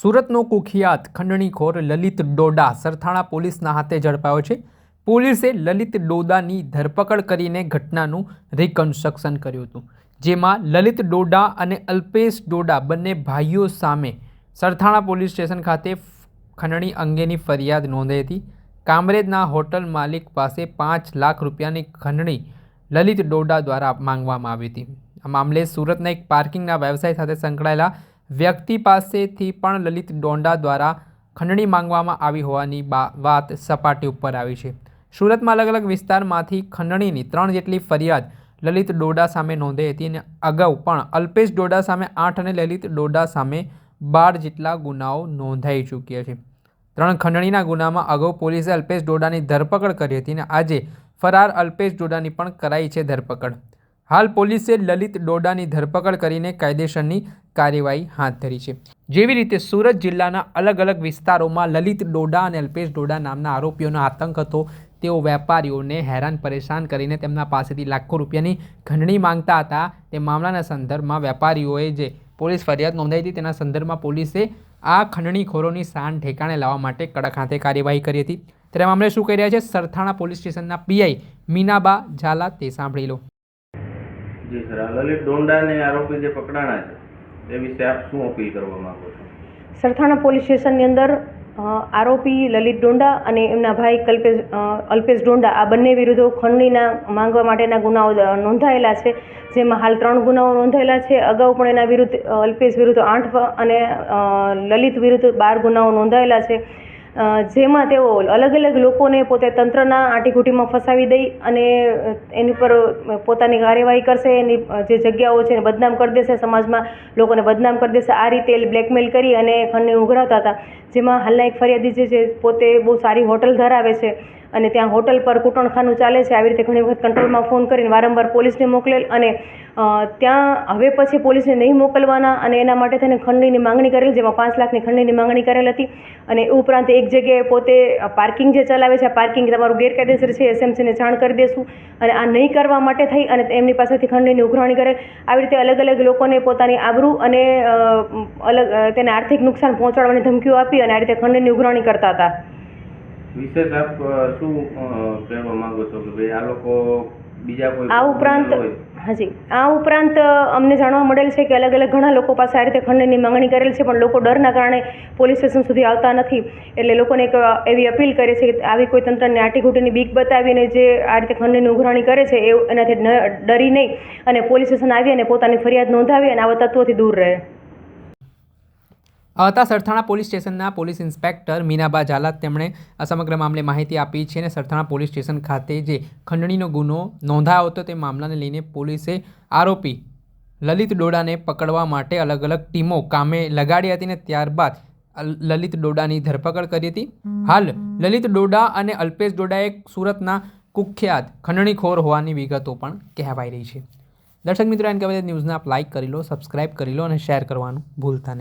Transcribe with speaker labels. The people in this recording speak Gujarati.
Speaker 1: સુરતનો કુખ્યાત ખંડણીખોર લલિત ડોડા સરથાણા પોલીસના હાથે ઝડપાયો છે. પોલીસે લલિત ડોડાની ધરપકડ કરીને ઘટનાનું રિકન્સ્ટ્રક્શન કર્યું હતું, જેમાં લલિત ડોડા અને અલ્પેશ ડોડા બંને ભાઈઓ સામે સરથાણા પોલીસ સ્ટેશન ખાતે ખંડણી અંગેની ફરિયાદ નોંધાઈ હતી. કામરેજના હોટલ માલિક પાસે પાંચ લાખ રૂપિયાની ખંડણી લલિત ડોડા દ્વારા માંગવામાં આવી હતી. આ મામલે સુરતના એક પાર્કિંગના વ્યવસાય સાથે સંકળાયેલા વ્યક્તિ પાસેથી પણ લલિત ડોંડા દ્વારા ખંડણી માંગવામાં આવી હોવાની વાત સપાટી ઉપર આવી છે. સુરતમાં અલગ અલગ વિસ્તારમાંથી ખંડણીની ત્રણ જેટલી ફરિયાદ લલિત ડોડા સામે નોંધાઈ હતી અને અગાઉ પણ અલ્પેશ ડોડા સામે આઠ અને લલિત ડોડા સામે બાર જેટલા ગુનાઓ નોંધાઈ ચૂક્યા છે. ત્રણ ખંડણીના ગુનામાં અગાઉ પોલીસે અલ્પેશ ડોડાની ધરપકડ કરી હતી અને આજે ફરાર અલ્પેશ ડોડાની પણ કરાઈ છે ધરપકડ. હાલ પોલીસે લલિત ડોડાની ધરપકડ કરીને કાયદેસરની કાર્યવાહી હાથ ધરી છે. જેવી રીતે સુરત જિલ્લાના અલગ અલગ વિસ્તારોમાં લલિત ડોડા અને અલ્પેશ ડોડા નામના આરોપીઓનો આતંક હતો. તેઓ વેપારીઓને હેરાન પરેશાન કરીને તેમના પાસેથી લાખો રૂપિયાની ખંડણી માંગતા હતા. તે મામલાના સંદર્ભમાં વેપારીઓએ જે પોલીસ ફરિયાદ નોંધાઈ હતી તેના સંદર્ભમાં પોલીસે આ ખંડણીખોરોની શાન ઠેકાણે લાવવા માટે કડક હાથે કાર્યવાહી કરી હતી. ત્યારે મામલે શું કહી રહ્યા છે? સરથાણા પોલીસ સ્ટેશનના પીઆઈ મીનાબા ઝાલા, તે સાંભળી લો.
Speaker 2: જી, સર. લલિત ડોંડાને આરોપી જે પકડાણા છે એ વિશે આપ શું અપીલ કરવા માંગો છો?
Speaker 3: સરથાણા પોલીસ સ્ટેશનની અંદર આરોપી લલિત ડોંડા અને એમના ભાઈ કલ્પેશ અલ્પેશ ડોંડા, આ બંને વિરુદ્ધ ખંડણીના માંગવા માટેના ગુનાઓ નોંધાયેલા છે. જેમાં હાલ ત્રણ ગુનાઓ નોંધાયેલા છે. અગાઉ પણ એના વિરુદ્ધ અલ્પેશ વિરુદ્ધ આઠ અને લલિત વિરુદ્ધ બાર ગુનાઓ નોંધાયેલા છે. જેમાં તેઓ અલગ અલગ લોકોને પોતે તંત્રના આંટીઘૂંટીમાં ફસાવી દઈ અને એની પર પોતાની કાર્યવાહી કરશે. એની જે જગ્યાઓ છે એને બદનામ કરી દેશે. સમાજમાં લોકોને બદનામ કરી દેશે. આ રીતે બ્લેકમેલ કરી અને ખંડણી ઉઘરાવતા હતા. જેમાં હાલના એક ફરિયાદી જે પોતે બહુ સારી હોટલ ધરાવે છે. અને ત્યાં હોટલ પર કૂટણખાનું ચાલે છે. આવી રીતે ઘણી વખત કંટ્રોલમાં ફોન કરીને વારંવાર પોલીસને મોકલેલ અને ત્યાં હવે પછી પોલીસને નહીં મોકલવાના અને એના માટે તેને ખંડણીની માંગણી કરેલ, જેમાં પાંચ લાખની ખંડણીની માંગણી કરેલ હતી. અને એ ઉપરાંત એક જગ્યાએ પોતે પાર્કિંગ જે ચલાવે છે પાર્કિંગ તમારું ગેરકાયદેસર છે એસએમસીને જાણ કરી દેશું. અને આ નહીં કરવા માટે થઈ અને એમની પાસેથી ખંડણીની ઉઘરાણી કરેલ. આવી રીતે અલગ અલગ લોકોને પોતાની આબરૂ અને અલગ તેને આર્થિક નુકસાન પહોંચાડવાની ધમકીઓ આપી અને આ રીતે ખંડણીની ઉઘરાણી કરતા હતા.
Speaker 2: વિશેષ આપ શું કહેવા માંગો છો કે ભાઈ આ લોકો બીજા કોઈ
Speaker 3: આ ઉપરાંત હાજી. આ ઉપરાંત અમને જાણવા મળેલ છે કે અલગ અલગ ઘણા લોકો પાસે આ રીતે ખંડણીની માંગણી કરેલ છે પણ લોકો ડરના કારણે પોલીસ સ્ટેશન સુધી આવતા નથી. એટલે લોકોને એક એવી અપીલ કરે છે કે આવી કોઈ તંત્રને આટીઘૂંટીની બીક બતાવીને જે આ રીતે ખંડની ઉઘરાણી કરે છે એ એનાથી ડરી નહીં અને પોલીસ સ્ટેશન આવી અને પોતાની ફરિયાદ નોંધાવી અને આવા તત્વોથી દૂર રહે.
Speaker 1: હતા સરથાણા પોલીસ સ્ટેશનના પોલીસ ઇન્સ્પેક્ટર મીનાબા ઝાલા તેમણે આ સમગ્ર મામલે માહિતી આપી છે અને સરથાણા પોલીસ સ્ટેશન ખાતે જે ખંડણીનો ગુનો નોંધાયો હતો તે મામલાને લઈને પોલીસે આરોપી લલિત ડોડાને પકડવા માટે અલગ અલગ ટીમો કામે લગાડી હતી અને ત્યારબાદ લલિત ડોડાની ધરપકડ કરી હતી. હાલ લલિત ડોડા અને અલ્પેશ ડોડાએ સુરતના કુખ્યાત ખંડણીખોર હોવાની વિગતો પણ કહેવાઈ રહી છે. દર્શક મિત્રો એન કહેવાય ન્યૂઝને આપ લાઇક કરી લો, સબસ્ક્રાઇબ કરી લો અને શેર કરવાનું ભૂલતા નહીં.